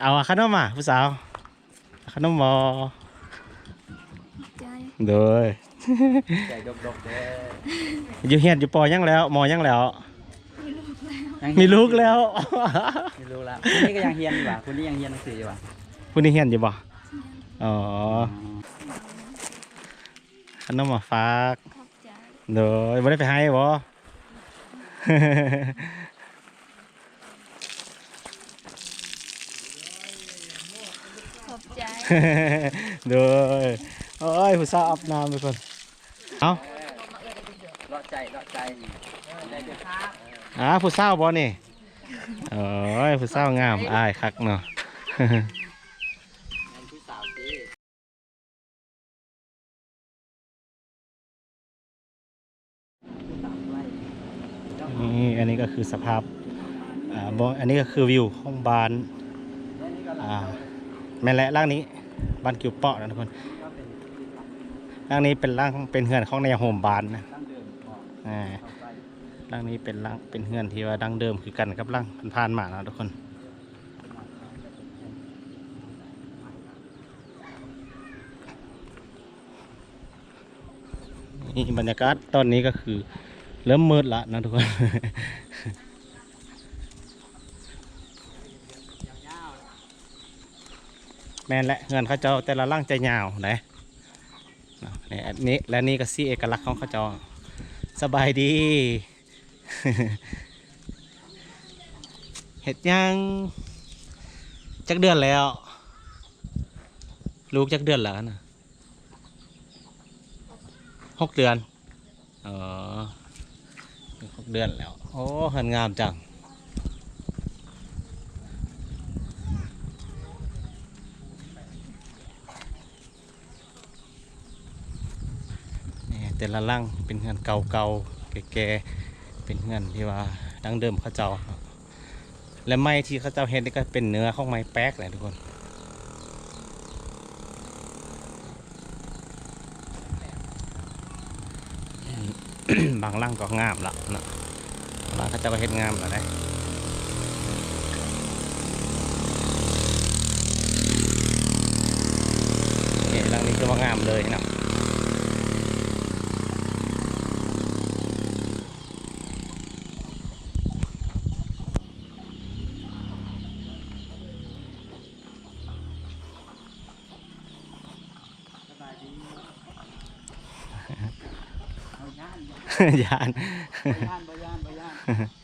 เอาขนมมาผู้สาวขนมบอใจโดยใจดกๆเด้ออยู่เฮียนอยู่ปอยังแล้วมอยังแล้วยังมีลูกแล้วมีลูกแล้วคุณนี่ก็ยังเฮียนอยู่ว่ะคุณนี่ยังเฮียนหนังสืออยู่ว่ะผู้นี้เฮียนอยู่บ่อ๋ออขนมมาฝากขอบใจโดยบ่ได้ไปให้บ่ ขอบใจ โดยโอ้ยผู้สาวอาบน้ำทุกคนเอาเลาะใจเลาะใจได้เด้อครับอ่าผู้สาวบ่นี่โอ้ยผู้สาวงามอายคักเนาะแม่นผู้สาวสินี่อันนี้ก็คือสภาพอ่าบ่อันนี้ก็คือวิวห้องบานอ่าแม่นแหละร่างนี้ บ้านกิวเปาะนะทุกคนร่างนี้เป็นร่างเป็นเฮือนของในโฮมบานนะตั้งเดิมออกอ่าเข้าไปร่างนี้เป็นร่างเป็นเฮือนที่ว่าดังเดิมคือกันกับร่างผ่านๆมานะทุกคนนี่บรรยากาศตอนนี้ก็คือเริ่มมืดละนะทุกคน แม่นและเงินเขาเจ้าแต่ละร่างใจยาวนะนี่อันนี้และนี่ก็สีเอกลักษณ์ของเขาเจ้าสบายดีเห็ดยังจักเดือนแล้ว ลูกจักเดือนแล้วนะหกเดือนอ๋อหกเดือนแล้ว โอ้เหินงามจัง นี่ แต่ละร่างเป็นเงินเก่าๆแก่ๆเป็นเงินที่ว่าดั้งเดิมเขาเจ้าและไม้ที่เขาเจ้าเห็นนี่ก็เป็นเนื้อของไม้แป๊กแหละทุกคนบางร่างก็งามละนะบางร่างเขาเจ้าก็เห็นงามแล้วนะนี่ร่างนี้ก็ว่างามเลยนะ สบายดีเอาย่าน บ่ยานย่านบ่ย่านบ่ย่าน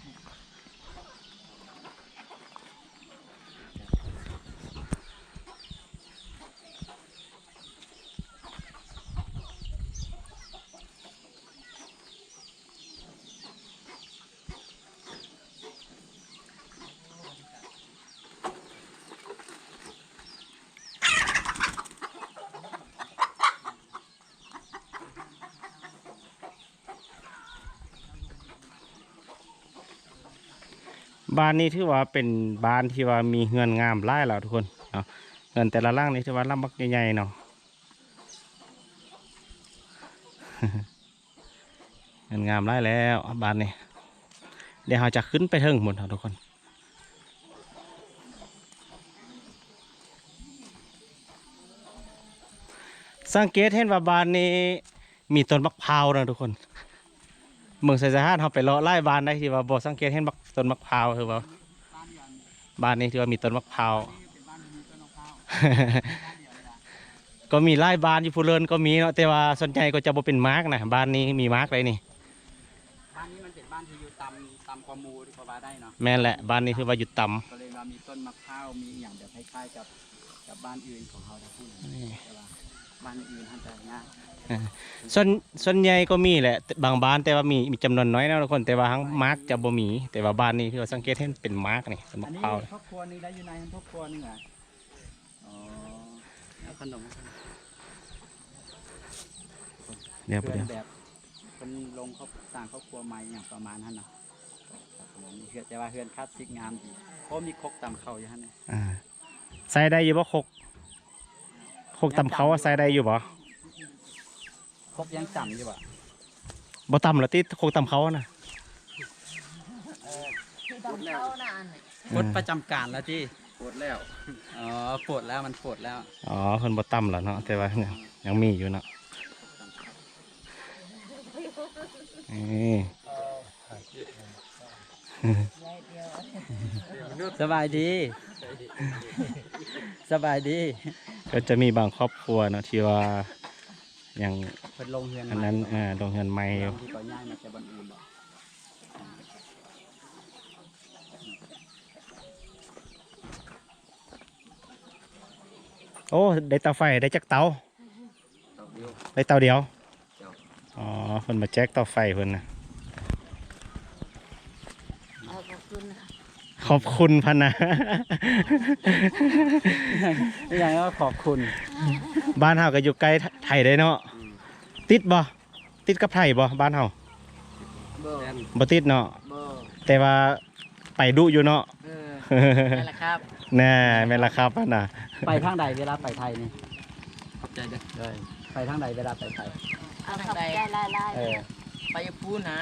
บ้านนี้ถือว่าเป็นบ้านที่ว่ามีเฮือนงามหลายแล้วทุกคนเนาะเฮือนแต่ละล่างนี่ถือว่าลำบักใหญ่ๆเนาะเฮือนงามหลายแล้วบ้านนี้เดี๋ยวเราจะขึ้นไปเทิงหมดทุกคนสังเกตเห็นว่าบ้านนี้มีต้นมะพร้าวนะทุกคน เมืองไซสะฮานเขาไปเลาะไล่บ้านได้ที่ว่าบ่สังเกตเห็นบักต้นมะพร้าวคือว่าบ้านนี้ที่ว่ามีต้นมะพร้าวก็มีไล่บ้านอยู่ผู้เลินก็มีเนาะแต่ว่าส่วนใหญ่ก็จะบ่เป็นมาร์กนะบ้านนี้มีมาร์กเลยนี่บ้านนี้มันเป็นบ้านที่อยู่ตามตามความมูที่เขาว่าได้เนาะแม่นแหละบ้านนี้คือว่าอยู่ต่ก็เลยว่ามีต้นมะพร้าวมีอหย่างแบบคล้ายๆกับกับบ้านอื่นของเขาทั้งคู่แต่ว่าบ้านอื่นท่านจะยากำ ส่วนส่วนใหญ่ก็มีแหละบางบ้านแต่ว่ามีมีจำนวนน้อยนะทุกคนแต่ว่าทั้งมาร์กจะบ่มี แต่ว่าบ้านนี้คือว่าสังเกตเห็นเป็นมาร์กนี่ต้นอัมะนนี้พร้าวครอบครัวหนึงได้อยู่ในครอบครัวหนึงอะอ๋อแล้วขนมเดี๋ยวเพื่เดี๋อยนวแบบเป็นลงครอบสร้างครอบครัวใหม่อย่างประมาณนั้นเนาะครับผมเฮือนแต่ว่าเฮือนคลาสสิกงามดีเพราะมีครกตำเข้าอยู่ฮะเนี่ยอ่าใส่ได้อยู่บ่คกคกตำเขาว่าใส่ได้อยู่บ่ ครกยังจำอยู่อะบ่ตำหรอที่คกตำเขาน่ะกฎประจำการแล้วที่ปวดแล้วอ๋อปวดแล้วมันปวดแล้วอ๋อเพิ่นบ่ต่ำแล้วเนาะแต่ว่ายังยังมีอยู่เนาะนี่สบายดี สบายดี ก็จะมีบางครอบครัวเนาะที่ว่า ยังเพิ่นลงเฮือนอันนั้นอ่าลงเงินใหม่อยู่ที่ก่อนย่างมาแต่บนอื่นบอกโอ้ได้เตาไฟได้จักเตาตอกอยู่ได้เตาเดียวเจ้าอ๋อเพิ่นมาแจ็คเตาไฟเพิ่นนะ เอาขอบคุณค่ะ ขอบคุณพันนะนี่ยังก็ขอบคุณบ้านเฮาก็อยู่ใกล้ไทยได้เนาะติดบ่ติดกับไทยบ่บ้านเฮาเบอร์บ่ติดเนาะเบอร์แต่ว่าไปดุอยู่เนาะเออนั่นแหละครับแน่แม่นละครับพันน่ะไปทางใดเวลาไปไทยนี่ขอบใจเด้อเลยไปทางใดเวลาไปไทยเอาขอบใจลายลายเออไปยพูนะ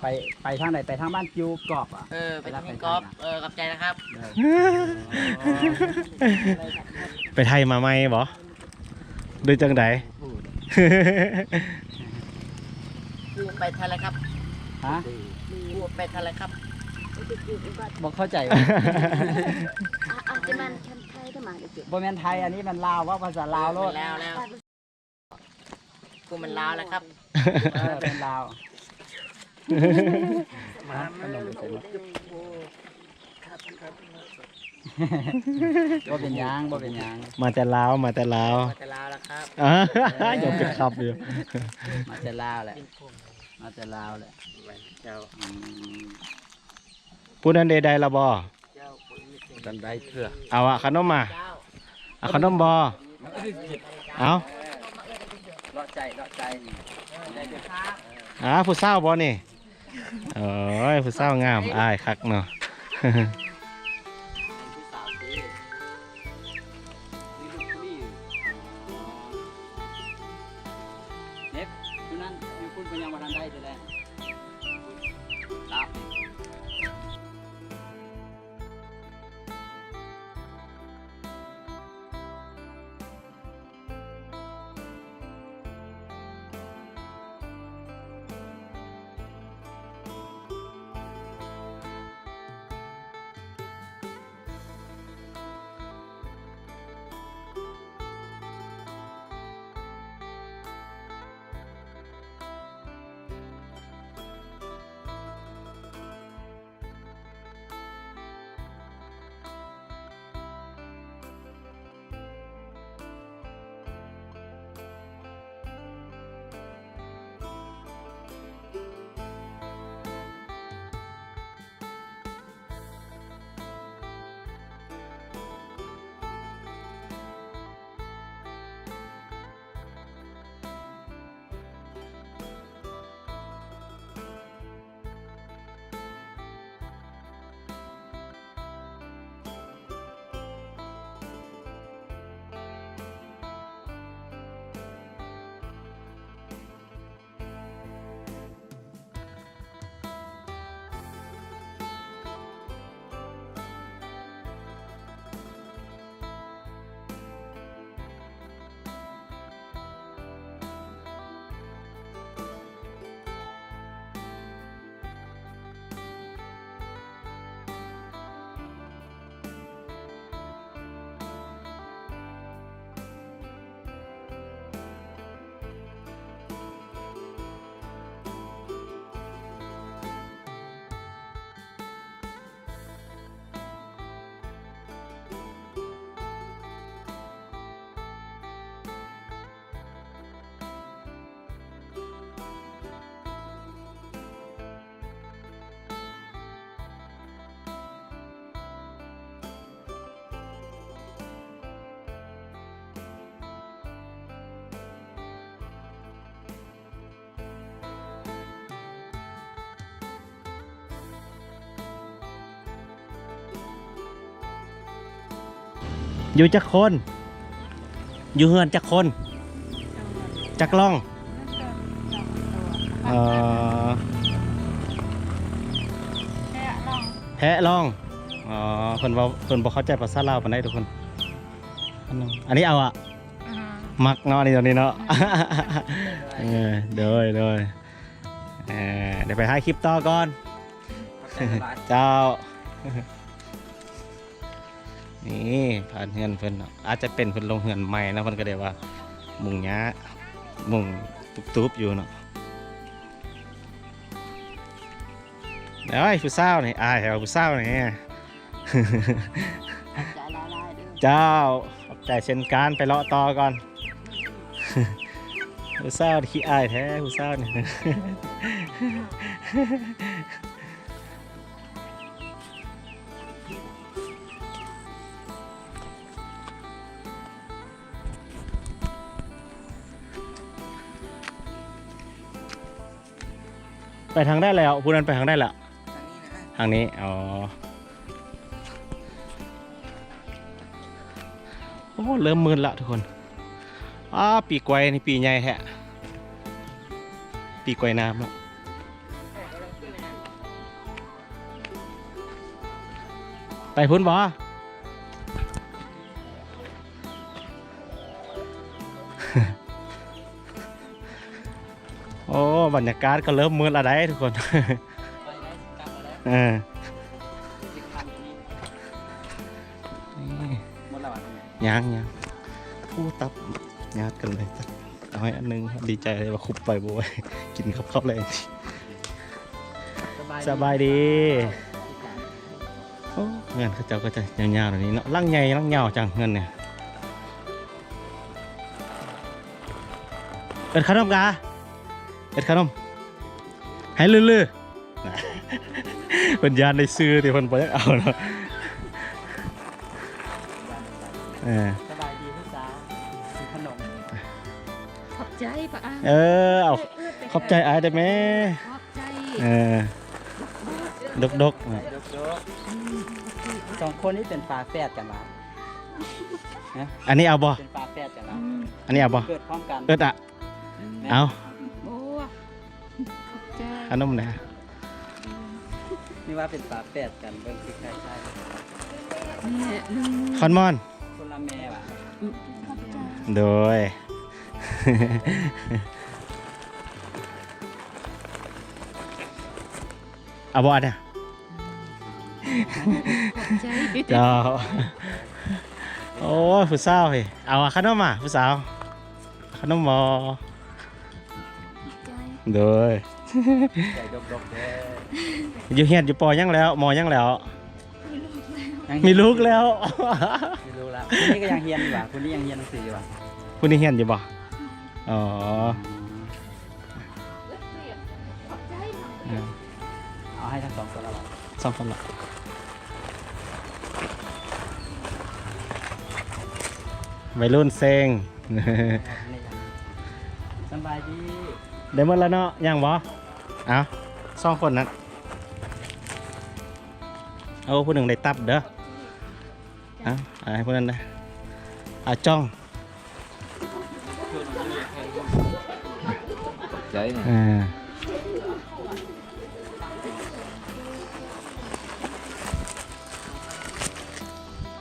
ไปไปทางใดไปทางบ้านจิวกรอบอะ เออไปทำกอล์ฟเออกับใจนะครับเออไปไทยมาไหมบ่หรือจังไดพูดกูไปทันแล้วครับ ฮะกูไปทันแล้วครับบอกเข้าใจว่าอาจจะมันชั้นไทยได้มาเดี๋ยวเก็บบ่แม่นไทยอันนี้มันลาวว่าภาษาลาวโลดแล้วแล้วกูมันลาวแล้วครับ เออเป็นลาว มาขนมไปใส่หมดบ่เป็นหยังบ่เป็นหยังมาแต่ลาวมาแต่ลาวมาแต่ลาวแล้วครับอ่ายังเป็นครับอยู่มาแต่ลาวแหละมาแต่ลาวแหละเจ้าอืมผู้นั้นใดๆละบ่เจ้าคนมีเสียงกันได้เถื่อเอาอะขนมมาเจ้าเอาขนมบ่เอาเลาะใจเลาะใจได้เด้อครับอ่าผู้สาวบ่นี่ โอ้ยผู้สาวงามอายคักเนาะเน็บดูนั่นยังพูดเป็นยังบ่ทันได้เลยแหละครับ อยู่จักคน อยู่เฮือนจักคนจักล่องเอ่อแค่ลองแพะล่องอ๋อเพิ่นเว้าเพิ่นบ่เข้าใจภาษาลาวปานใดทุกคนอันนั้นอันนี้เอาอะมักเนาะนี่ตอนนี้เนาะเออเด้อเด้อเออเดี๋ยวไปหาคลิปต่อก่อนเข้าใจสบายเจ้า นี่ผ่านเฮือนเพิ่นเนอาจจะเป็นเพิ่นลงเฮือนใหม่นะเพิ่นก็ได้ว่า มุงหญ้ามุงตุบๆอยู่เนาะเอ้ยผู้สาวนี่อายแถวผู้สาวนี่ยเด้อเจ้าขอบใจเช่นกันไปเลาะต่อก่อนผู้สาวนี่ขี้อายแท้ผู้สาวนี่ ไปทางได้แล้วผู้นั้นไปทางได้แล้วทางนี้อ๋อโอ้เริ่มมืดละทุกคนอ้าปีกไกวนี่ปีใหญ่แฮะปีกไกวน้ำแล้วไปพุ่นบ่ บรรยากาศก็เริ่มมืดและได้ทุกคนไปได้กลับมาแล้วเออสิบคันนี้นี่หมดแล้วอะยังยังผู้ตับญาติกันเลยเอาให้อันหนึงดีใจเลยว่าคุบไปบวยกินข้าวข้าวแรงสบายสบายดีโอ้เงินเขาเจ้าก็จะยาวๆแบบนี้เนาะร่างใหญ่ร่างยาวจังเงินเนี่ยเอิดขนมกา เอิดขนมให้ลื่นๆนะเป็นยานในซื้อที่คนไปเอาเนาะเออสบายดีพี่สาวมีขนมขอบใจปะอะเออเอาขอบใจอายได้ไหมขอบใจเออดกดกๆนะยกยกสองคนนี้เป็นฝาแฝดกันวะอันนี้เอาบ่เป็นฝาแฝดกันวะอันนี้เอาบ่เกิดพร้อมกันเอิดอะเอาโอ้ข อบใจขนมนะนี่ว่าเป็นฝาแฝดกันเบิ่งคือใครใช่เนี่ยหนึ่งคอนมอน คนละแม่ว่ะขอบใจโดย เอาบ่อันเนี่ยขอบใจเจ้าโอ้ยผู้สาวเฮ้ยเอาอะขนมอะผู้สาวขนมบอใจโดย ใจยกยกเด้ออยู่เฮียนอยู่ปอยังแล้วมอยังแล้วยังมีลูกแล้วมีลูกแล้วคนนี้ก็ยังเฮียนอยู่ว่ะคนนี้ยังเฮียนหนังสืออยู่ว่ะผู้นี้เฮียนอยู่บ่อ๋อขอบใจเออเอาให้ทั้งสองคนแล้วว่ะสองคนละวัยรุ่นเซ็งสบายดี ได้หมดแล้วเนาะยังบ่เอาสองคนนั้นเอาผู้หนึ่งได้ตับเด้อเอาเอาให้ผู้นั้นนะเอาจ้องใจเนี่ยอ่า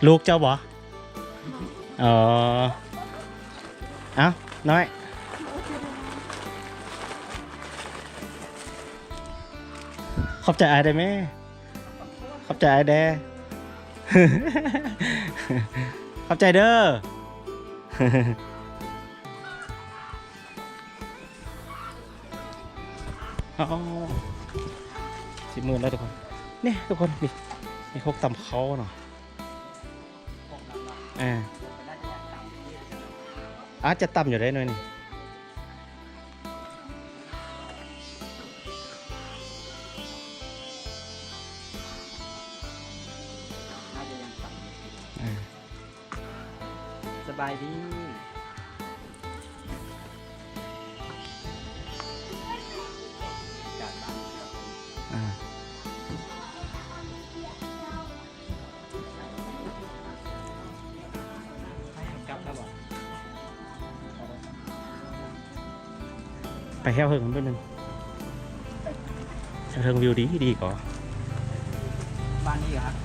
ลูกเจ้าบ่อ๋อเอาน้อย ขอบใจไอ้ายได้ไหมขอบใจไอ้ายแดขอบใจเด้อเอาสิบหมื่นแล้วทุกคนนี่ทุกคนนี่มีพกตำเขาเนาะอ่าอาจจะต่ำอยู่ได้หน่อยนี่ ดีจากบ้านอ่าให้กลับแล้วบ่ไปแค่เพิ่งกันด้วยหนึงเทิงวิวดีดีก่อนบ้านนี้ก็ฮักผัก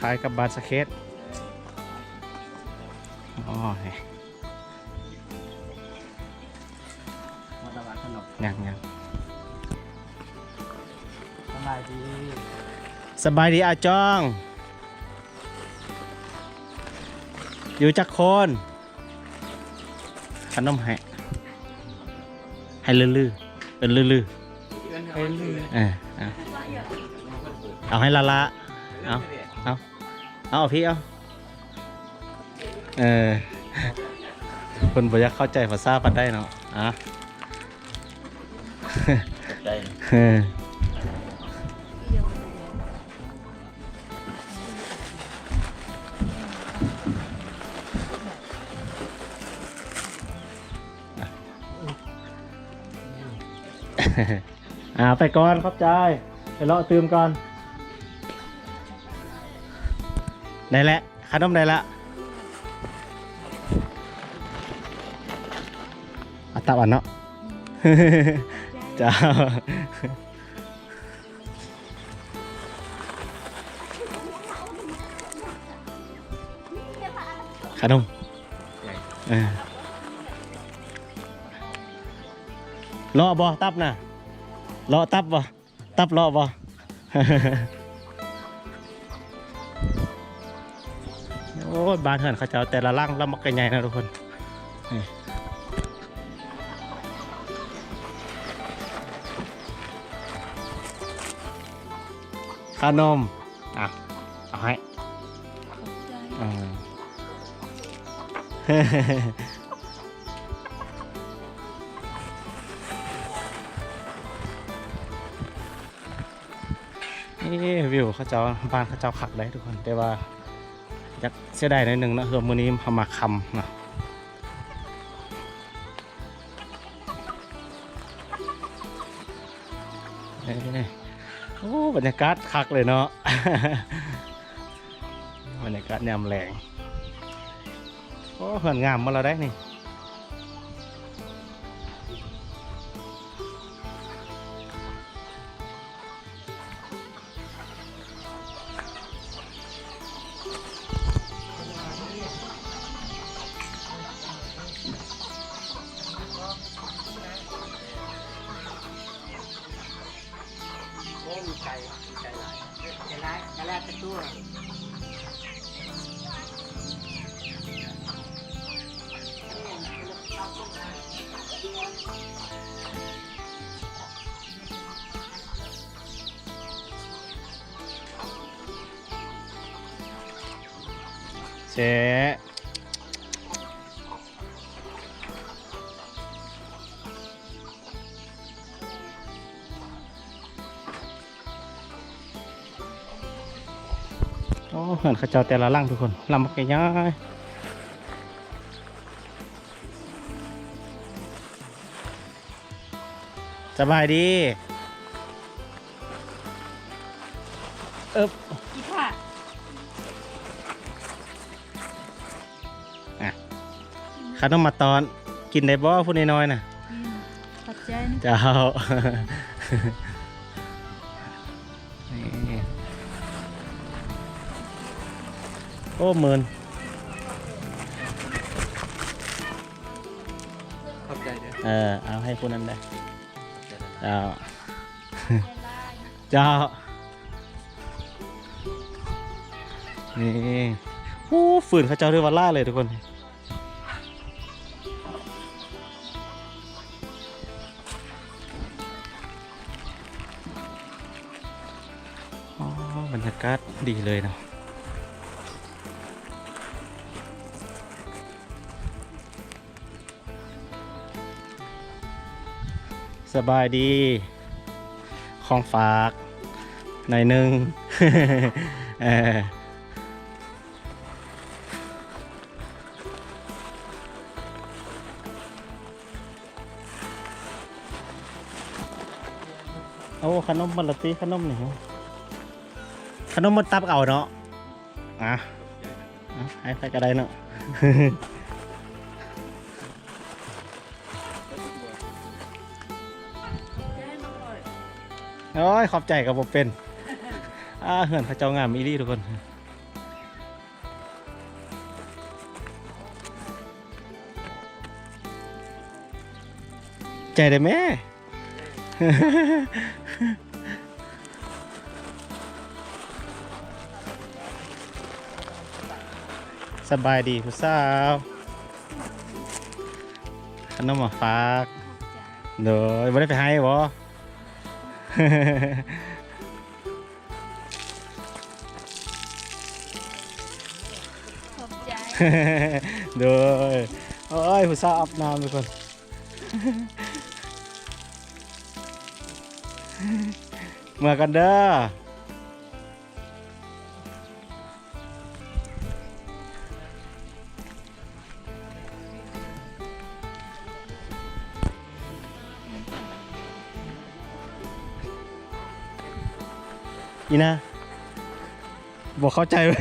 คล้ายๆกับบาสเกตอ๋อนี่มาตะวันขนมยังยังสบายดีสบายดีอาจอง อยู่จักโคนขนมให้ให้ลือๆเป็นลือๆเฮ้ยลืมเออเอาเอาให้ละละเอา เอาเอาพี่เอาเออคนบอยากเข้าใจภาษาปัดได้เนาะอะใจเอออ่าไปก่อนขอบใจไปเลาะตืมก่อน ได้แล้วขนมได้ละอาตับอันเนาะเจ้าขนมเออเลาะบ่ตับน่ะเลาะตับบ่ตับเลาะบ่โอ้ยบ้านเฮือนเขาเจ้าแต่ละร่างลำมักกันใหญ่นะทุกคนนี่ขนมอะเอาให้อืมนี่วิวเขาเจ้าบ้านเขาเจ้าขักเลยทุกคนแต่ว่า อยากเสียดายหน่อยหนึ่งนะคือมื้อนี้พามาคำเนาะโอ้บรรยากาศคักเลยเนาะบรรยากาศยามแรงโอ้เหินงามมาแล้วได้นี่ เจ๊โอ้เหินเขาเจ้าแต่ละล่างทุกคนลำบากย้ายสบายดีเอ๊บ ขนมมาตอนกินได้บ่พูดน้อยๆน่ะขอบใจนะเจ้านี่โอ้หมื่นขอบใจเด้อเออเอาให้ผู้นั้นได้เจ้าเจ้านี่โอ้ฝืนเขาเจ้าด้วยวันล่าเลยทุกคน ดีเลยเนาะสบายดี ของฝากหน่อยหนึ่งเออโอ้ขนมบัลลตีขนมนี่ นมมันตับเอาเนาะอะอะให้ใครก็ได้เนาะโอ้ยขอบใจกับผมเป็นอ่าเหือนเขาเจ้างามอีหลี่ทุกคนใจได้แม่ สบายดีผู้สาวขนมมาฝากเดี๋ยวไม่ได้ไปให้บ่ ขอบใจเดี๋ยวโอ้ยผู้สาวอาบน้ำทุกคนเมื่อกันเด้อ อีนะ บอกเข้าใจไว้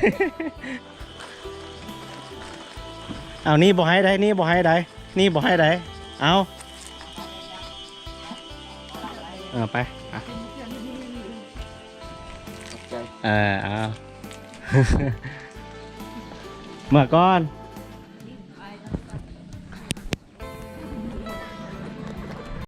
เอานี่บอกให้ได้ นี่บอกให้ได้ นี่บอกให้ได้ เอาเออไปอะเออเอา เมื่อก่อน